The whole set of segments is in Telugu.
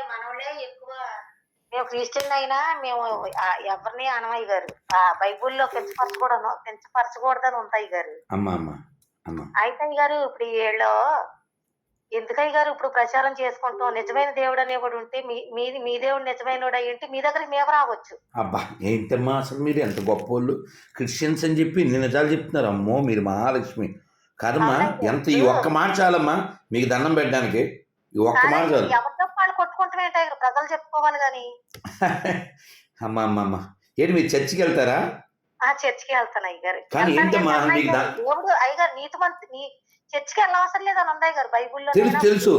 మనోళ్ళే ఎక్కువ. మేము క్రిస్టియన్ అయినా మేము ఎవరిని అనమయ్య గారు ఆ బైబుల్లో కించపరచకూడదు కించపరచకూడదని ఉంటాయి గారు. అమ్మ అమ్మ అమ్మ. అయితే గారు ఇప్పుడు ఈ ఏళ్ళో ఎందుకయ్య గారు ఇప్పుడు ప్రచారం చేసుకుంటాం నిజమైన దేవుడు అనేవాడు ఉంటే మీ మీ దేవుడు నిజమైన ఉంటే మీ దగ్గరికి మేము రావచ్చు. అబ్బా ఏంటమ్మా అసలు మీరు ఎంత గొప్ప వాళ్ళు క్రిస్టియన్స్ అని చెప్పి ఇన్ని నిజాలు చెప్తున్నారు. అమ్మో మీరు మహాలక్ష్మి. కాదమ్మా ఎంత ఈ ఒక్క మాట చాలమ్మా? మీకు దండం పెట్టడానికి. ఒక్క మాట చాలు. ఎవరితో వాళ్ళు ప్రజలు చెప్పుకోవాలి కానీ. అమ్మ అమ్మ అమ్మ. ఏంటి మీరు చర్చికి వెళ్తారా? ఆ చర్చికి వెళ్తాను అయ్యగారు. కానీ ఏంటమ్మా, వెళ్తాను మీకు అయ్యగారు. దేవుడు అయ్యగారు నీతి మంత్ నీ చర్చికి వెళ్ళవసరం లేదని ఉంది అయ్యగారు. బైబుల్లో తెలుసు.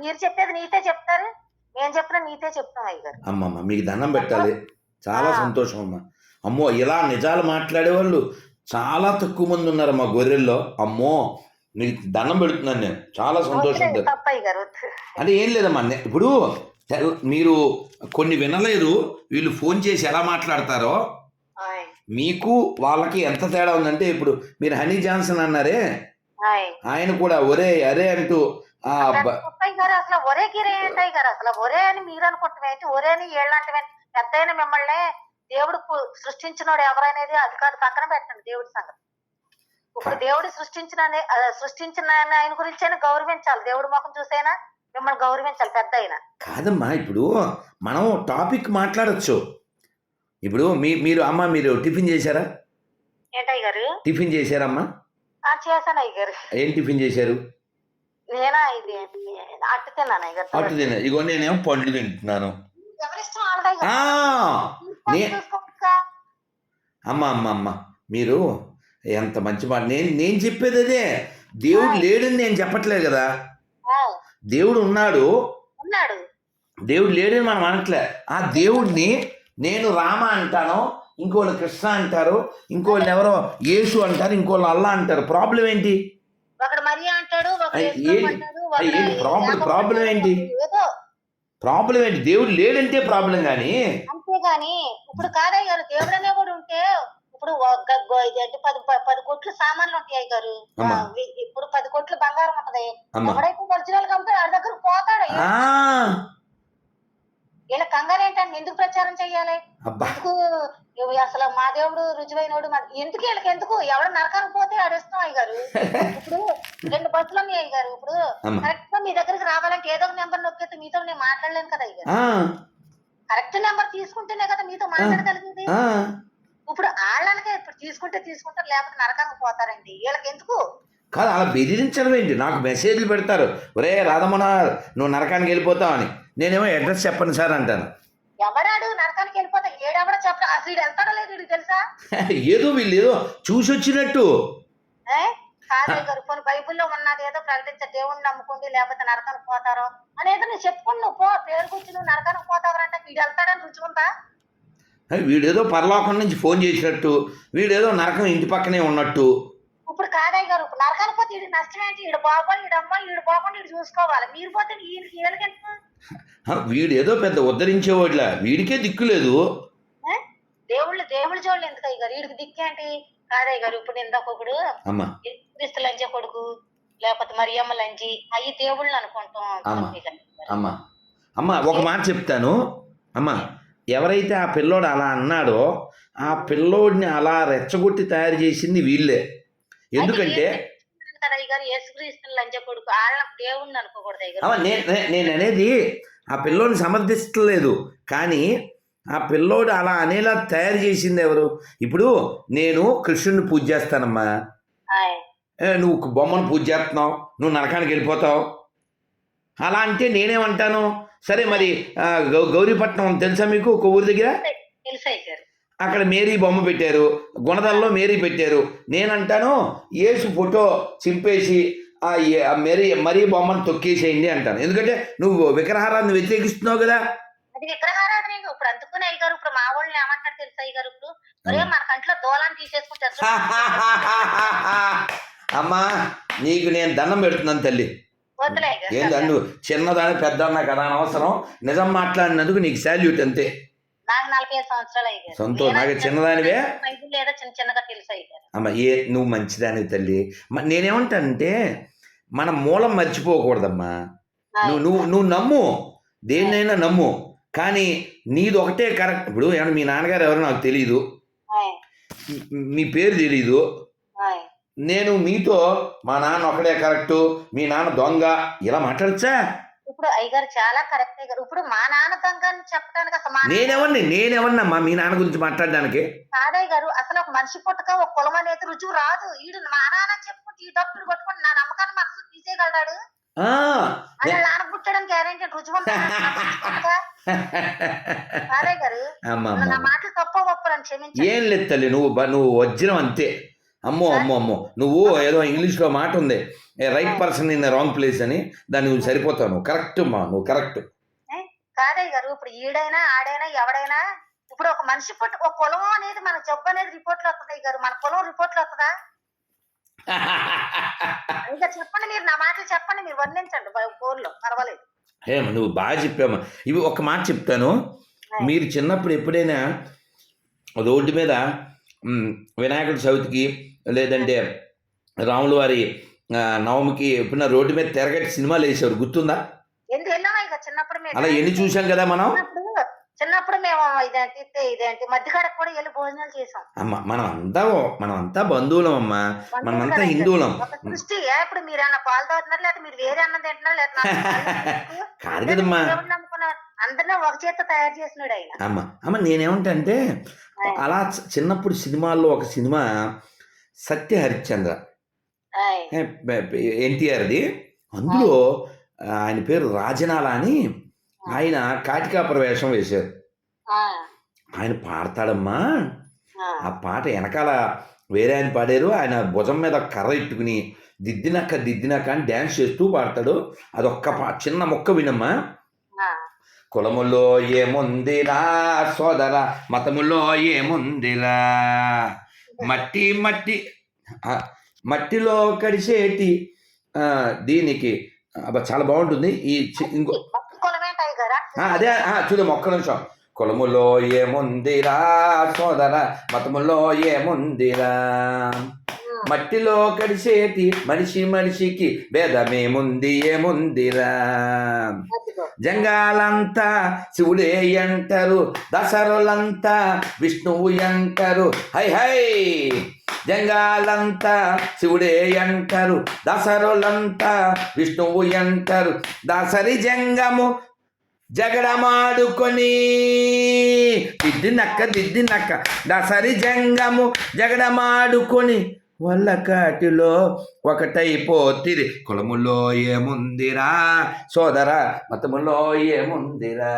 మీరు చెప్పేది నీతే చెప్తారు మేము చెప్పిన నీతే చెప్తాం అయ్యగారు. అమ్మమ్మ మీకు దండం పెట్టాలి. చాలా. సంతోషం అమ్మా. అమ్మో ఇలా నిజాలు మాట్లాడేవాళ్ళు చాలా తక్కువ మంది ఉన్నారు మా గొర్రెల్లో. అమ్మో మీకు దండం పెడుతున్నాను నేను. చాలా సంతోషం. అంటే ఏం లేదమ్మా ఇప్పుడు మీరు కొన్ని వినలేదు వీళ్ళు ఫోన్ చేసి ఎలా మాట్లాడతారో? మీకు వాళ్ళకి ఎంత తేడా ఉందంటే ఇప్పుడు మీరు హనీ జాన్సన్ అన్నారే? ఆయ్. ఆయన కూడా ఒరే అరే అంటూ అసలు ఒరే గిరే ఏంటి అయ్యగారు అసలు ఒరే అని మీరు అనుకుంటున్నాం ఏంటి? ఒరే అని ఏళ్ళంటే పెద్ద మిమ్మల్ని దేవుడు సృష్టించినోడు ఎవరనేది అది కాదు పక్కన పెట్టండి దేవుడి సంగతి. ఇప్పుడు దేవుడు సృష్టించిన సృష్టించిన ఆయన గురించి గౌరవించాలి. దేవుడి ముఖం చూసైనా మిమ్మల్ని గౌరవించాలి పెద్ద అయినా కాదమ్మా ఇప్పుడు మనం టాపిక్ మాట్లాడొచ్చు. ఇప్పుడు మీ మీరు అమ్మ మీరు టిఫిన్ చేశారా? ఏంటయ్య గారు టిఫిన్ చేశారమ్మా? ఆ, చేశాను అయ్య గారు ఏం టిఫిన్ చేశారు? నేనా ఇది అట్టు తిన్నాను అయ్య అటు గారు తిన్నా. ఇగో నేనేమో పండ్లు తింటున్నాను. అమ్మ అమ్మ అమ్మ మీరు ఎంత మంచి మాట. నేను నేను చెప్పేది అదే. దేవుడు లేడని నేను చెప్పట్లేదు కదా. దేవుడు ఉన్నాడు. ఉన్నాడు. దేవుడు లేడని మనం అనట్లే. ఆ దేవుడిని నేను రామ అంటాను ఇంకోళ్ళు కృష్ణ అంటారు ఇంకోళ్ళు ఎవరో యేసు అంటారు ఇంకోళ్ళు అల్లా అంటారు. ప్రాబ్లం ఏంటి? ప్రాబ్లం- ప్రాబ్లం ఏంటి? ప్రాబ్లం ఏంటి? దేవుడు లేడంటే ప్రాబ్లం కానీ అంతేగాని ఇప్పుడు కాదయ్య గారు దేవుడు అనేవాడు ఉంటే ఇప్పుడు అంటే పది పది కోట్లు సామాన్లు ఉంటాయి గారు. ఇప్పుడు పది కోట్లు బంగారం ఉంటది. ఎవడైతే ఒరిజినల్ కాబట్టి ఆడి దగ్గర పోతాడు? వీళ్ళ కంగారు ఏంటని ఎందుకు ప్రచారం చెయ్యాలి? ఎందుకు అసలు మా దేవుడు రుజువైనోడు ఎందుకు వీళ్ళకి ఎందుకు? ఎవడు నరకానికి పోతే ఆడిస్తాం అయ్య గారు? ఇప్పుడు రెండు బస్సులు ఉన్నాయి అయ్య గారు. ఇప్పుడు కరెక్ట్గా మీ దగ్గరికి రావాలంటే ఏదో ఒక నెంబర్ నొక్కితే మీతో నేను మాట్లాడలేను కదా అయ్య గారు. కరెక్ట్ నెంబర్ తీసుకుంటేనే కదా మీతో మాట్లాడగలిగింది. ఇప్పుడు వాళ్ళకే ఇప్పుడు తీసుకుంటే తీసుకుంటారు లేకపోతే నరకానికి పోతారండి. వీళ్ళకి ఎందుకు? కాదు అలా బెదిరించడం ఏంటి? నాకు మెసేజ్లు పెడతారు. ఒరే రాధమన నువ్వు నరకానికి వెళ్ళిపోతావు అని. నేనేమో అడ్రస్ చెప్పను సార్ అంటాను. ఎవడాడు నరకానికి వెళ్ళిపోతే ఏడెవడో చెప్పడం అసలు వీడు వెళ్తాడో లేదు తెలుసా? ఏదో వీళ్ళు ఏదో చూసి వచ్చినట్టు కొన్ని బైబిల్లో ఉన్నది ఏదో ప్రకటించే దేవుణ్ణి నమ్ముకోండి లేకపోతే నరకానికి పోతారో అనేదో నువ్వు చెప్పుకుని నువ్వు పో పేరు కూర్చి నువ్వు నరకానికి పోతావరంటే వీడు వెళ్తాడని రుచుకుంటా వీడేదో పరలోకం నుంచి ఫోన్ చేసినట్టు వీడేదో నరకం ఇంటి పక్కనే ఉన్నట్టు. ఇప్పుడు కాదయ్య గారు నరకానికి పోతే వీడి నష్టం ఏంటి? వీడు బాగోని వీడు అమ్మ వీడు బాగోని వీడు చూసుకోవాలి. మీరు పోతే వీడేదో పెద్ద ఉద్ధరించేవాడిలా. వీడికే దిక్కు లేదు? దేవుళ్ళు దేవుళ్ళ జోళ్ళు ఎందుకు అయ్య గారు? వీడికి దిక్కేంటి కాదయ్య గారు ఇప్పుడు ఇందాక ఒకడు అమ్మ. క్రీస్తు లంచే కొడుకు లేకపోతే మరియమ్మ లంచి అయ్యి దేవుళ్ళు అనుకుంటాం. అమ్మ. ఒక మాట చెప్తాను. అమ్మ ఎవరైతే ఆ పిల్లోడు అలా అన్నాడో ఆ పిల్లోడిని అలా రెచ్చగొట్టి తయారు చేసింది వీళ్ళే. ఎందుకంటే నేను అనేది ఆ పిల్లోడిని సమర్థిస్తలేదు. కానీ ఆ పిల్లోడు అలా అనేలా తయారు చేసింది ఎవరు? ఇప్పుడు నేను కృష్ణుని పూజ చేస్తానమ్మా. నువ్వు బొమ్మను పూజ చేస్తున్నావు. నువ్వు నరకానికి వెళ్ళిపోతావు. అలా అంటే నేనేమంటాను? సరే మరి గౌరీపట్నం తెలుసా మీకు? ఒక ఊరి దగ్గర? అక్కడ మేరీ బొమ్మ పెట్టారు గుణదల్లో మేరీ పెట్టారు. నేనంటాను యేసు ఫోటో చింపేసి ఆ మేరీ మరీ బొమ్మను తొక్కేసేయండి అంటాను. ఎందుకంటే నువ్వు విగ్రహారాన్ని వ్యతిరేకిస్తున్నావు కదా. అది విగ్రహారాధన ఇక ఇప్పుడు అందుకునే ఇప్పుడు మా వాళ్ళని ఏమంటారు తెలుసు ఇప్పుడు? ఒరే మన కంట్లో దోలాన్ని తీసేసుకుంటారు అమ్మా నీకు నేను దండం పెడుతున్నాను తల్లి. ఏంది నువ్వు చిన్నదాని పెద్దన్నా కదా అని అవసరం నిజం మాట్లాడినందుకు నీకు శాల్యూట్ అంతే. నాకు నలభై ఐదు సంవత్సరాలు నాకు చిన్నదానివే? చిన్న చిన్నగా తెలుసు అమ్మ ఏ నువ్వు మంచిదానివి తల్లి. నేనేమంటానంటే మన మూలం మర్చిపోకూడదమ్మా. నువ్వు నువ్వు నువ్వు నమ్ము. దేన్నైనా నమ్ము. కానీ నీది ఒకటే కరెక్ట్. ఇప్పుడు ఏమన్నా మీ నాన్నగారు ఎవరో నాకు తెలియదు మీ పేరు తెలీదు. నేను మీతో మా నాన్న ఒకడే కరెక్టు మీ నాన్న దొంగ ఇలా మాట్లాడచ్చా? ఇప్పుడు అయ్యగారు చాలా కరెక్ట్ అయ్యారు ఇప్పుడు మా నాన్న దొంగ అని చెప్పడానికి అసలు మా నేనెవరిని? నేనెవరినమ్మా మీ నాన్న గురించి మాట్లాడడానికి? కాదయ్య గారు అసలు ఒక మనిషి పుట్టక ఒక కులం అనేది రుజువు రాదు. ఈడు మా నాన్న అని చెప్పుకుంటే ఈ డబ్బులు కొట్టుకుంటే నా నమ్మకాన్ని మనసు తీసేయగలడాడు? నాన్న పుట్టడానికి గ్యారెంటీ రుజువు? కాదయ్య గారు. నా మాటలు తప్ప ఒప్పులని క్షమించండి. ఏం లేదు తల్లి నువ్వు నువ్వు వజ్రం అంతే. అమ్మో అమ్మో అమ్మో. నువ్వు ఏదో ఇంగ్లీష్లో మాట ఉంది right person in wrong place అని దాన్ని నువ్వు సరిపోతావు నువ్వు. కరెక్ట్ అమ్మా నువ్వు కరెక్ట్. కాదయ్య గారు ఇప్పుడు ఈడైనా ఆడైనా ఎవడైనా ఇప్పుడు ఒక మనిషి పుట్ట ఒక కులం అనేది మన జబ్బు అనేది రిపోర్ట్లు వస్తుంది గారు. మన కులం రిపోర్ట్లు వస్తుందా ఇంకా చెప్పండి మీరు నా మాటలు చెప్పండి మీరు వర్ణించండి. ఫోన్లో పర్వాలేదు. ఏ నువ్వు బాగా చెప్పామా ఇవి ఒక మాట చెప్తాను. మీరు చిన్నప్పుడు ఎప్పుడైనా రోడ్డు మీద మ్, వినాయకుడి చవితికి లేదంటే రాముల వారి నవమికి ఎప్పుడైనా రోడ్డు మీద తిరగట్టి సినిమాలు వేసేవారు గుర్తుందా? అలా ఎన్ని చూసాం కదా మనం? చిన్నప్పుడు మేము ఇదేంటి ఇదే- ఇదేంటి మధ్యకాడకు కూడా వెళ్ళి భోజనాలు చేసాం. అమ్మ మనం అంతా మనం అంతా బంధువులం అమ్మా మనమంతా హిందువులం. ఒక సృష్టి ఏ ఇప్పుడు మీరు అన్న పాలు తాగుతున్నారు లేదా మీరు వేరే అన్నం తింటున్నారు లేదా కాదు కదమ్మా. అందరినీ ఒక చేత తయారు చేసినాడు ఆయన. అమ్మ అమ్మ నేనేమంటా అంటే అలా చిన్నప్పుడు సినిమాల్లో ఒక సినిమా సత్య హరిశ్చంద్ర. ఎన్టీఆర్ది. అందులో ఆయన పేరు రాజనాల అని ఆయన కాటికాపుర వేషం వేశారు. ఆయన పాడతాడమ్మా. ఆ. పాట వెనకాల వేరే ఆయన పాడారు. ఆయన భుజం మీద కర్ర ఇట్టుకుని దిద్దినక్క దిద్దినక్క అని డ్యాన్స్ చేస్తూ పాడతాడు. అదొక్క పా చిన్న మొక్క వినమ్మా. కులములో ఏముందిరా సోదర మతములో ఏముందిరా మట్టి మట్టి మట్టిలో కడిసేటి దీనికి చాలా బాగుంటుంది. ఈ ఇంకో అదే చూద్దాం ఒక్క నిమిషం. కులములో ఏముందిరా సోదర మతములో ఏముందిరా? మట్టిలో కడిసేటి మనిషి మనిషికి భేదమేముంది ఏముందిరా? జంగాలంతా శివుడే అంటారు దసరులంతా విష్ణువు అంటారు. High high! జంగాలంతా శివుడే అంటారు దసరులంతా విష్ణువు అంటారు. దసరి జంగము జగడమాడుకొని దిద్దినక్క దిద్దినక్క. దసరి జంగము జగడమాడుకొని వల్ల కాటిలో ఒకటైపోతిరి కులములో ఏముందిరా సోదర మతములో ఏముందిరా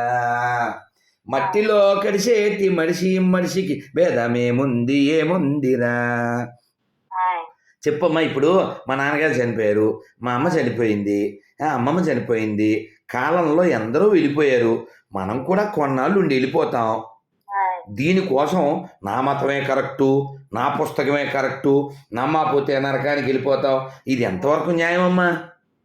మట్టిలో కడిసేటి మనిషి మనిషికి భేదమేముంది ఏముందిరా. చెప్పమ్మా ఇప్పుడు మా నాన్నగారు చనిపోయారు మా అమ్మ చనిపోయింది అమ్మమ్మ చనిపోయింది కాలంలో ఎందరో వెళ్ళిపోయారు మనం కూడా కొన్నాళ్ళు ఉండి వెళ్ళిపోతాం. దీనికోసం నా మతమే కరెక్టు నా పుస్తకమే కరెక్టు నమ్మకపోతే నరకానికి వెళ్ళిపోతావు. ఇది ఎంతవరకు న్యాయమమ్మా?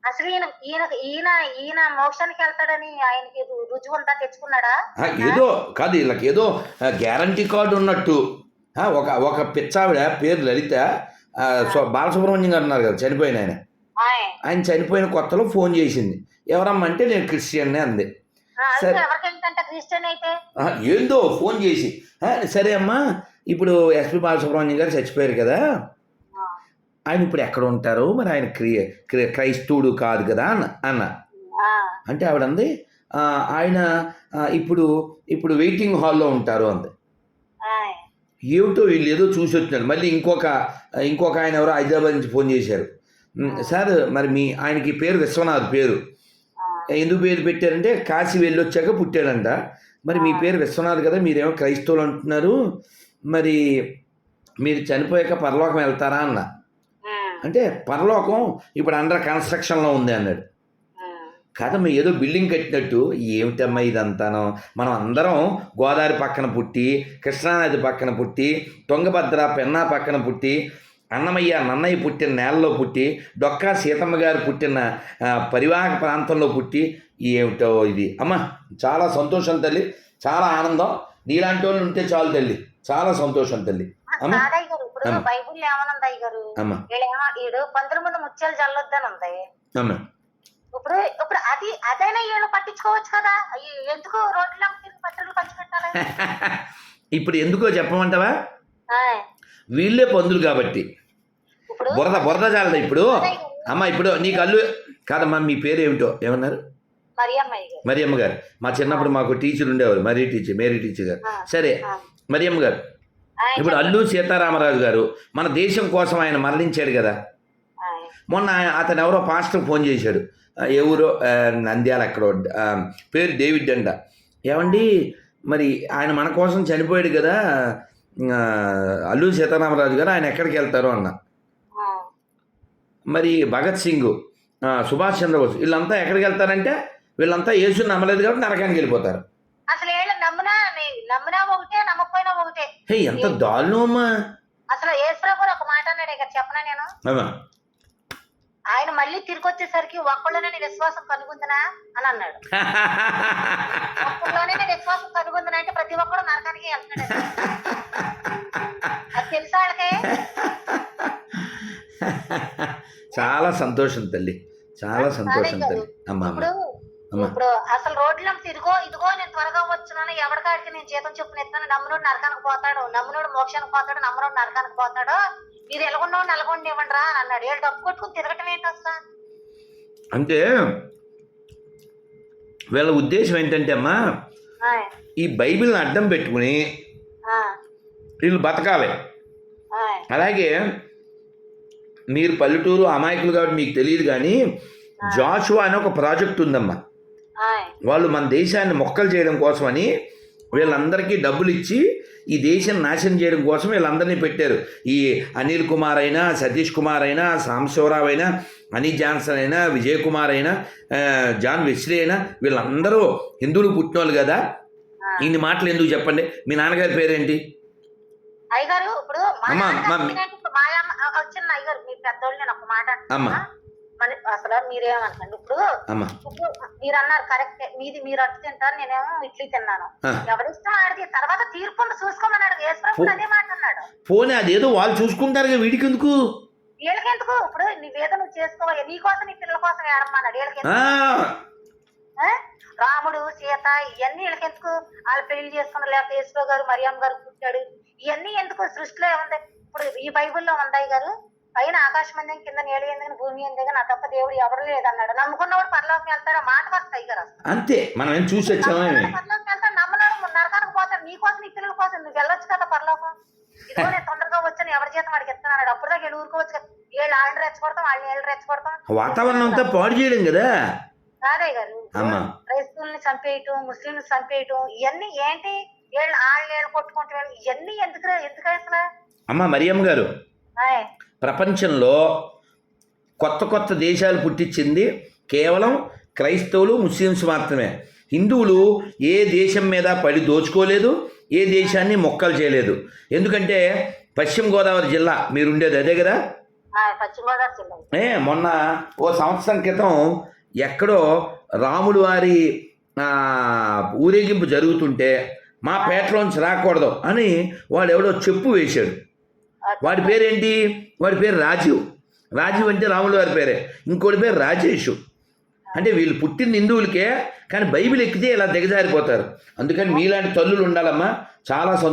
అసలు ఈయన ఈయన ఈయన ఈయన మోక్షానికి వెళ్తాడని ఆయనకి రుజువు అంతా తెచ్చుకున్నాడా? ఏదో కాదు వీళ్ళకి ఏదో గ్యారంటీ కార్డు ఉన్నట్టు. ఒక ఒక పిచ్చావిడ పేరు లలిత బాలసుబ్రహ్మణ్యం గారు ఉన్నారు కదా చనిపోయిన ఆయన. ఆయ్. ఆయన చనిపోయిన కొత్తలో ఫోన్ చేసింది. ఎవరమ్మా అంటే నేను క్రిస్టియన్ అంది. సరే. ఏందో ఫోన్ చేసి. "ఆ, సరే అమ్మా ఇప్పుడు ఎస్పి బాలసుబ్రహ్మణ్యం గారు చచ్చిపోయారు కదా. ఆయన ఇప్పుడు ఎక్కడ ఉంటారు? మరి ఆయన క్రియ క్రి- క్రైస్తవుడు కాదు కదా అన్న అన్న. అంటే ఆవిడంది "ఆ, ఆయన ఇప్పుడు ఇప్పుడు వెయిటింగ్ హాల్లో ఉంటారు అంది. ఏమిటో వీళ్ళు ఏదో చూసి వచ్చినారు. మళ్ళీ ఇంకొక ఇంకొక ఆయన ఎవరో హైదరాబాద్ నుంచి ఫోన్ చేశారు. "ఉమ్, సార్ మరి మీ ఆయనకి పేరు విశ్వనాథ్ పేరు. ఎందుకు పేరు పెట్టారంటే కాశీ వెళ్ళొచ్చాక పుట్టాడంట. మరి మీ పేరు విశ్వనాథ్ కదా మీరేమో క్రైస్తవులు అంటున్నారు. మరి మీరు చనిపోయాక పరలోకం వెళ్తారా అన్న. అంటే పరలోకం ఇప్పుడు అండర్ కన్స్ట్రక్షన్లో ఉంది అన్నాడు. కాదమ్మా ఏదో బిల్డింగ్ కట్టినట్టు. ఏమిటమ్మా ఇదంతాను? మనం అందరం గోదావరి పక్కన పుట్టి కృష్ణానది పక్కన పుట్టి తుంగభద్ర పెన్నా పక్కన పుట్టి అన్నమయ్య నన్నయ్య పుట్టిన నేలలో పుట్టి డొక్కా సీతమ్మ గారు పుట్టిన పరివాహక ప్రాంతంలో పుట్టి ఏమిటో ఇది. అమ్మ చాలా సంతోషం తల్లి చాలా ఆనందం. నీలాంటి వాళ్ళు ఉంటే చాలు తల్లి చాలా సంతోషం తల్లి. అమ్మ. బైబుల్ ఏమనుంది గారు? అమ్మ. వీళ్ళేమో ఈడు పంతుల ముందు ముత్యాలు చల్లొద్దని ఉంది ఇప్పుడు ఇప్పుడు అది అదైనా వీళ్ళు పట్టించుకోవచ్చు కదా? అయ్యి ఎందుకు రోడ్ల పచ్చళ్ళు పంచి పెట్టాలి ఇప్పుడు ఎందుకో చెప్పమంటావా. వీళ్ళే పందులు కాబట్టి. బురద బురద చాలదా ఇప్పుడు? అమ్మ ఇప్పుడు నీకు అల్లు కాదమ్మా మీ పేరు ఏమిటో ఏమన్నారు? మరియమ్మ గారు. మా చిన్నప్పుడు మాకు టీచర్ ఉండేవారు మరీ టీచర్ మేరీ టీచర్ గారు. సరే. మరియమ్మ గారు ఇప్పుడు అల్లు సీతారామరాజు గారు మన దేశం కోసం ఆయన మరణించాడు కదా. మొన్న ఆయన- అతను ఎవరో పాస్టర్ ఫోన్ చేశాడు. ఆ, ఏ ఊరో ఆ, నంద్యాల అక్కడ పేరు డేవిడ్ అంట. ఏమండి మరి ఆయన మన కోసం చనిపోయాడు కదా. అల్లు సీతారామరాజు గారు ఆయన ఎక్కడికి వెళ్తారు అన్న. మరి భగత్ సింగ్ సుభాష్ చంద్రబోస్ వీళ్ళంతా ఎక్కడికి వెళ్తారంటే వీళ్ళంతా యేసుని నమ్మలేదు కాబట్టి నరకానికి వెళ్ళిపోతారు. అసలు వీళ్ళు నమ్మినా నీ- నమ్మినా ఒకటే నమ్మకపోయినా ఒకటే. హే ఎంత దారుణం అమ్మా. అసలు ఒక మాట అన్నాడు ఇక్కడ చెప్పనా నేను? ఆయన మళ్ళీ తిరిగి వచ్చేసరికి ఒక్కళ్ళనే నీ విశ్వాసం కనుగొందినా అని అన్నాడు. ఒక్కళ్ళలోనే నీ విశ్వాసం కనుగొందినా అంటే ప్రతి ఒక్కడు నరకానికి వెళ్తున్నాడు అది తెలుసా వాళ్ళకి? చాలా సంతోషం తల్లి. చాలా సంతోషం తల్లి. అమ్మా ఇప్పుడు అసలు రోడ్ల తిరుగో ఇదిగో నేను త్వరగా వచ్చున్నాను ఎవరికాడికి నేను జీతం చొప్పున ఇస్తాను నమ్మునోడు నరకానికి పోతాడు. నమ్మునోడు మోక్షానికి పోతాడు నమ్మునోడు నరకానికి పోతాడు. మీరు ఎలగొండవు నెలగొండి ఇవ్వండి రా అని అన్నాడు. వీళ్ళు డబ్బు కొట్టుకుని తిరగటం ఏంటి అసలు? అంటే వీళ్ళ ఉద్దేశం ఏంటంటే అమ్మా ఈ బైబిల్ని అడ్డం పెట్టుకుని వీళ్ళు బతకాలి. అలాగే మీరు పల్లెటూరు అమాయకులు కాబట్టి మీకు తెలియదు కానీ జాషువా అనే ఒక ప్రాజెక్ట్ ఉందమ్మా. వాళ్ళు మన దేశాన్ని మొక్కలు చేయడం కోసమని వీళ్ళందరికీ డబ్బులు ఇచ్చి ఈ దేశం నాశనం చేయడం కోసం వీళ్ళందరినీ పెట్టారు. ఈ అనిల్ కుమార్ అయినా సతీష్ కుమార్ అయినా సాంబశివరావు అయినా అనీ జాన్సన్ అయినా విజయ్ కుమార్ అయినా జాన్ వెస్లీ అయినా వీళ్ళందరూ హిందువులు పుట్టినోళ్ళు కదా. ఇన్ని మాటలు ఎందుకు చెప్పండి? మీ నాన్నగారి పేరేంటి? అయ్యగారు ఇప్పుడు మా అమ్మా, అమ్మ. అసలు మీరేమనుకోండి ఇప్పుడు ఇప్పుడు మీరు అన్నారు కరెక్టే మీది మీరు అట్టు తింటారు నేనేమో ఇడ్లీ తిన్నాను. ఎవరిష్టం ఆడిది? తర్వాత తీర్పును చూసుకోమన్నాడు. యేసుప్రభు అదే మాట అన్నాడు. పోనీ అదేదో వాళ్ళు చూసుకుంటారు వీడికి ఎందుకు వీళ్ళకెందుకు? ఇప్పుడు నీవేదో నువ్వు చేసుకోవాలి. నీ కోసం నీ పిల్లల కోసం ఏడమ్మన్నాడు. వీళ్ళకి ఆ, రాముడు సీత ఇవన్నీ వీళ్ళకెందుకు? వాళ్ళు పెళ్ళి చేసుకున్నారు. లేకపోతే యేసుప్రభు గారు మరియమ్మ గారు పుట్టాడు. ఇవన్నీ ఎందుకు? సృష్టిలో ఏముంది? ఇప్పుడు ఈ బైబిల్లో ఉందాయి గారు? పైన ఆకాశం అందే కింద నీళ్ళు ఎందుకు భూమి ఎందుకు నా తప్ప దేవుడు ఎవరు లేదన్నాడు. నమ్ముకున్నవాడు పరలోకి వెళ్తాడు మాట వస్తాయి అసలు అంతే. మనం ఏం చూసి వచ్చామేమి పరలోకి వెళ్తాడు నమ్మనాడు నరకానికి పోతాడు నీ కోసం నీ పిల్లల కోసం నువ్వు వెళ్ళొచ్చు కదా పరలోకం? ఇదిగో నేను తొందరగా వచ్చాను ఎవరి చేత వాడికి ఎత్తున్నాడు అప్పుడు దాకా వీళ్ళు ఊరుకోవచ్చు కదా. వీళ్ళు వాళ్ళని రెచ్చగొడతాం వీళ్ళు రెచ్చగొడతాం. వాతావరణం అంతా పాడు చేయడం కదా. కాదే గారు. క్రైస్తవుల్ని చంపేయటం ముస్లింలు చంపేయటం ఇవన్నీ ఏంటి? వీళ్ళు వాళ్ళు వీళ్ళు కొట్టుకుంటూ వీళ్ళు ఇవన్నీ ఎందుకు ఎందుకు అసలు అమ్మ మరియమ్మ గారు ప్రపంచంలో కొత్త కొత్త దేశాలు పుట్టించింది కేవలం క్రైస్తవులు ముస్లిమ్స్ మాత్రమే. హిందువులు ఏ దేశం మీద పడి దోచుకోలేదు ఏ దేశాన్ని మొక్కలు చేయలేదు. ఎందుకంటే పశ్చిమ గోదావరి జిల్లా మీరుండేది అదే కదా? ఆయ్, పశ్చిమ గోదావరి జిల్లా. ఏ మొన్న ఓ సంవత్సరం క్రితం ఎక్కడో రాముడు వారి ఊరేగింపు జరుగుతుంటే మా పేటలోంచి రాకూడదు అని వాడు ఎవడో చెప్పు వేశాడు. వాడి పేరేంటి? వాడి పేరు రాజీవ్. రాజీవ్ అంటే రాముల వారి పేరే. ఇంకోటి పేరు రాజేషు. అంటే వీళ్ళు పుట్టిన హిందువులకే కానీ బైబిల్ ఎక్కితే ఇలా దిగజారిపోతారు. అందుకని మీలాంటి తల్లులు ఉండాలమ్మా. చాలా సంతోషం